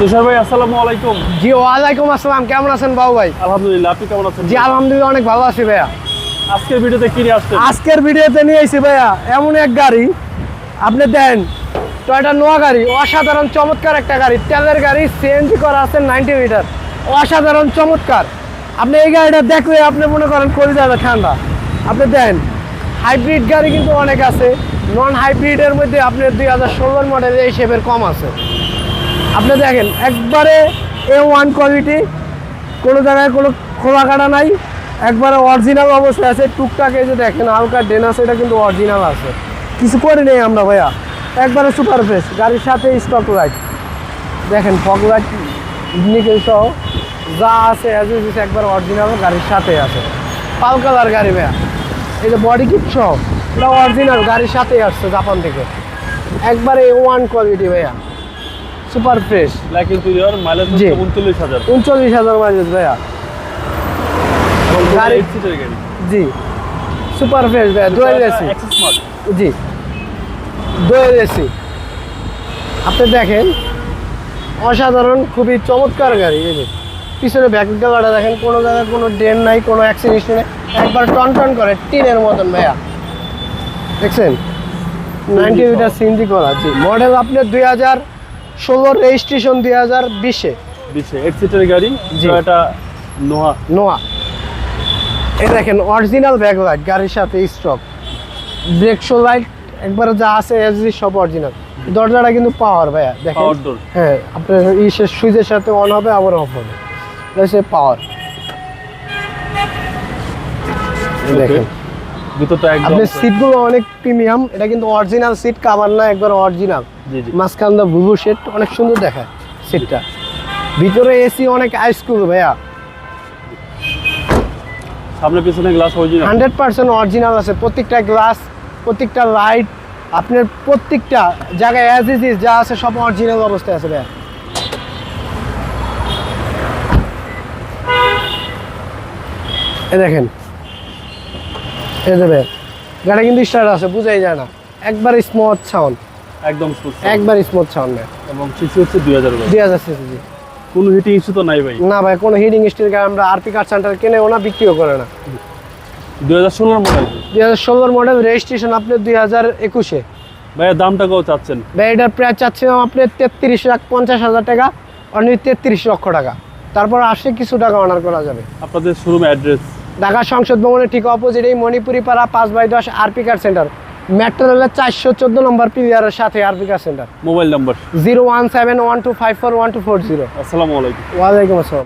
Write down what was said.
তুষার ভাই আসসালামু আলাইকুম। জি ওয়ালাইকুম আসসালাম। কেমন আছেন বাবু ভাই? আলহামদুলিল্লাহ আপনি কেমন আছেন? জি আলহামদুলিল্লাহ অনেক ভালো আছি ভাইয়া। আজকের ভিডিওতে কি নিয়ে আসছেন? আজকের ভিডিওতে নিয়ে এসেছি ভাইয়া এমন এক গাড়ি। আপনি দেন টয়টা নোয়া গাড়ি অসাধারণ চমৎকার একটা গাড়ি। তেলের গাড়ি সিএনজি করা আছে নাইনটি মিটার। অসাধারণ চমৎকার। আপনি এই গাড়িটা দেখলে আপনি মনে করেন করে যাবে ঠান্ডা। আপনি দেন হাইব্রিড গাড়ি কিন্তু অনেক আছে। নন হাইব্রিডের মধ্যে আপনার দুই হাজার ষোলোর মডেল এই শেপের কম আছে। আপনি দেখেন, একবারে এ ওয়ান কোয়ালিটি কোনো জায়গায় কোনো খোলা কাটা নাই, একবারে অরিজিনাল অবস্থায় আছে। টুকটাক এই যে দেখেন, হালকা ডেন আছে, এটা কিন্তু অরিজিনাল আছে। কিছু করে নেই আমরা ভাইয়া। একবারে সুপার ফ্রেশ গাড়ির সাথে স্টক লাইট দেখেন ফগ লাইট নিকেল সহ যা আছে একবার অরিজিনাল গাড়ির সাথে আছে। পাল কালার গাড়ি ভাইয়া। এই যে বডি কিট সহ, এটা অরিজিনাল গাড়ির সাথেই আসছে জাপান থেকে। একবারে ওয়ান কোয়ালিটি ভাইয়া। Super fresh. Black interior mileage হচ্ছে উনচল্লিশ হাজার। উনচল্লিশ হাজার মাইলেজ ভাইয়া। গাড়ি গাড়ি। জি। সুপার ফ্রেশ ভাইয়া দোয়েল এসি জি। দোয়েল এসি আপনি দেখেন অসাধারণ খুবই চমৎকার গাড়ি এই যে। পিছনে ব্যাক গালাটা দেখেন কোনো জায়গায় কোনো ড্রেন নাই কোনো অ্যাক্সিডেন্ট নেই। একবার টন টন করে টিনের মতন ভাইয়া। দেখছেন? নাইনটি মিটার সিনজি করা জি। মডেল আপনার দুই হাজার ষোলোর রেজিস্ট্রেশন দুই হাজার বিশে। বিশে। এইট সিটের গাড়ি। এটা নোহা নোয়া এই দেখেন অরিজিনাল ব্যাক লাইট গাড়ির সাথে স্টক ব্রেক শো লাইট একবারে যা আছে এসডি সব অরিজিনাল দরজাটা কিন্তু পাওয়ার ভাইয়া দেখেন। হ্যাঁ আপনার ইসের সুইচের সাথে অন হবে আবার অফ হবে। পাওয়ার দেখেন। ভিতরটা একদম আপনি সিটগুলো অনেক প্রিমিয়াম এটা কিন্তু অরিজিনাল সিট কাভার না একবার অরিজিনাল মাঝখান দা সেট অনেক সুন্দর দেখায় সিটটা ভিতরে এসি অনেক আইসকুল ভাইয়া। সামনে পিছনে glass original hundred percent original আছে প্রত্যেকটা গ্লাস প্রত্যেকটা লাইট আপনার প্রত্যেকটা জায়গায় অ্যাজ ইজ ইজ যা আছে সব অরিজিনাল অবস্থায় আছে ভাইয়া। দেখেন এ দেবে। গাড়ি কিন্তু স্টার্ট আছে বুঝাই যায় না। একবার স্মুথ সাউন্ড একদম sound। একবার স্মুথ সাউন্ড এবং সিসি হচ্ছে দুই হাজার দুই হাজার সিসি কোনো হিটিং ইস্যু তো নাই ভাই। না ভাই কোনো হিডিং স্টিল গাড়ি আমরা আরপি কার সেন্টার কেনেও না বিক্রিও করে না। দুই হাজার ষোলোর মডেল দুই হাজার ষোলোর মডেল রেজিস্ট্রেশন আপনার দুই হাজার একুশে। ভাইয়া দামটা কত চাচ্ছেন? ভাই এটার প্রায় চাচ্ছিলাম আপনি তেত্রিশ লাখ পঞ্চাশ হাজার টাকা অনলি তেত্রিশ লক্ষ টাকা। তারপর আসে কিছু টাকা অনার করা যাবে। আপনাদের শোরুম অ্যাড্রেস ঢাকা সংসদ ভবনের ঠিক অপোজিট এই মণিপুরি পাড়া পাঁচ বাই দশ আরপি কার সেন্টার। মেট্রো রেলের চারশো চোদ্দ নম্বর পিভিআরের সাথে RP car centre. Mobile number. Zero one seven one two five four one two four zero. আসসালামু আলাইকুম। ওয়ালাইকুম আসসালাম।